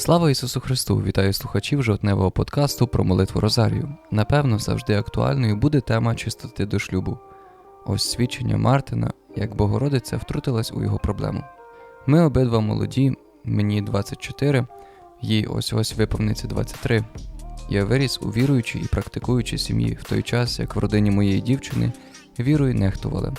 Слава Ісусу Христу! Вітаю слухачів жовтневого подкасту про молитву Розарію. Напевно, завжди актуальною буде тема чистоти до шлюбу. Ось свідчення Мартина, як Богородиця втрутилась у його проблему. Ми обидва молоді, мені 24, їй ось ось виповниться 23. Я виріс у віруючій і практикуючій сім'ї в той час, як в родині моєї дівчини вірою нехтували.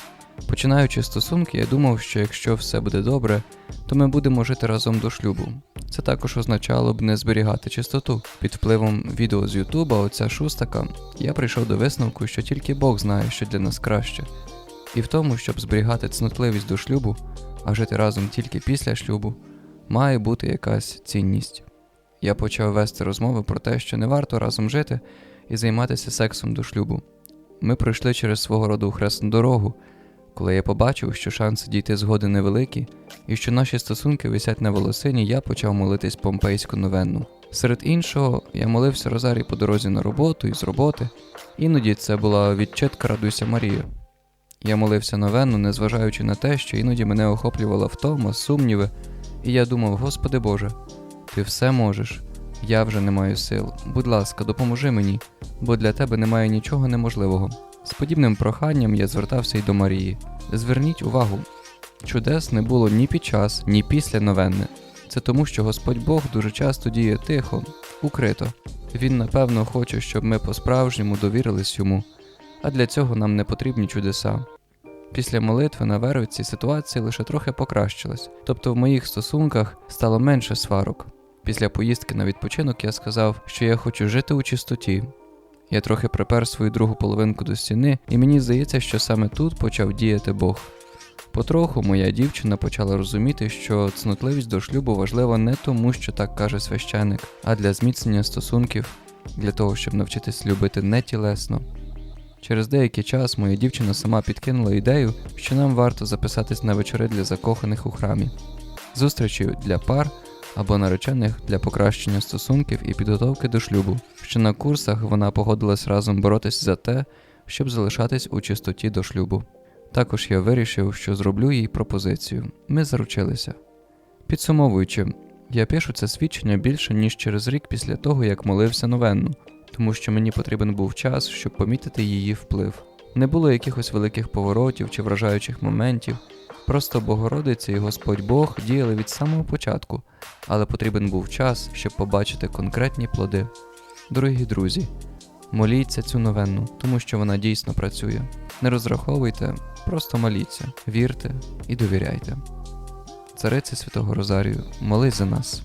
Починаючи стосунки, я думав, що якщо все буде добре, то ми будемо жити разом до шлюбу. Це також означало б не зберігати чистоту. Під впливом відео з Ютуба, оця шустака, я прийшов до висновку, що тільки Бог знає, що для нас краще. І в тому, щоб зберігати цнотливість до шлюбу, а жити разом тільки після шлюбу, має бути якась цінність. Я почав вести розмови про те, що не варто разом жити і займатися сексом до шлюбу. Ми пройшли через свого роду хресну дорогу, коли я побачив, що шанси дійти згоди невеликі, і що наші стосунки висять на волосині, я почав молитись помпейську новенну. Серед іншого, я молився Розарій по дорозі на роботу і з роботи, іноді це була відчитка Радуйся Марія. Я молився новенну, незважаючи на те, що іноді мене охоплювала втома, сумніви, і я думав, Господи Боже, ти все можеш, я вже не маю сил. Будь ласка, допоможи мені, бо для тебе немає нічого неможливого. З подібним проханням я звертався й до Марії. Зверніть увагу, чудес не було ні під час, ні після новенни. Це тому, що Господь Бог дуже часто діє тихо, укрито. Він, напевно, хоче, щоб ми по-справжньому довірились йому, а для цього нам не потрібні чудеса. Після молитви на вервиці ситуація лише трохи покращилась, тобто в моїх стосунках стало менше сварок. Після поїздки на відпочинок я сказав, що я хочу жити у чистоті. Я трохи припер свою другу половинку до стіни, і мені здається, що саме тут почав діяти Бог. Потроху моя дівчина почала розуміти, що цнотливість до шлюбу важлива не тому, що так каже священик, а для зміцнення стосунків, для того, щоб навчитись любити не тілесно. Через деякий час моя дівчина сама підкинула ідею, що нам варто записатись на вечори для закоханих у храмі, зустрічі для пар або наречених для покращення стосунків і підготовки до шлюбу, що на курсах вона погодилась разом боротись за те, щоб залишатись у чистоті до шлюбу. Також я вирішив, що зроблю їй пропозицію. Ми заручилися. Підсумовуючи, я пишу це свідчення більше, ніж через рік після того, як молився новенну, тому що мені потрібен був час, щоб помітити її вплив. Не було якихось великих поворотів чи вражаючих моментів, просто Богородиця і Господь Бог діяли від самого початку, але потрібен був час, щоб побачити конкретні плоди. Дорогі друзі, моліться цю новенну, тому що вона дійсно працює. Не розраховуйте, просто моліться, вірте і довіряйте. Цариці Святого Розарію, молись за нас.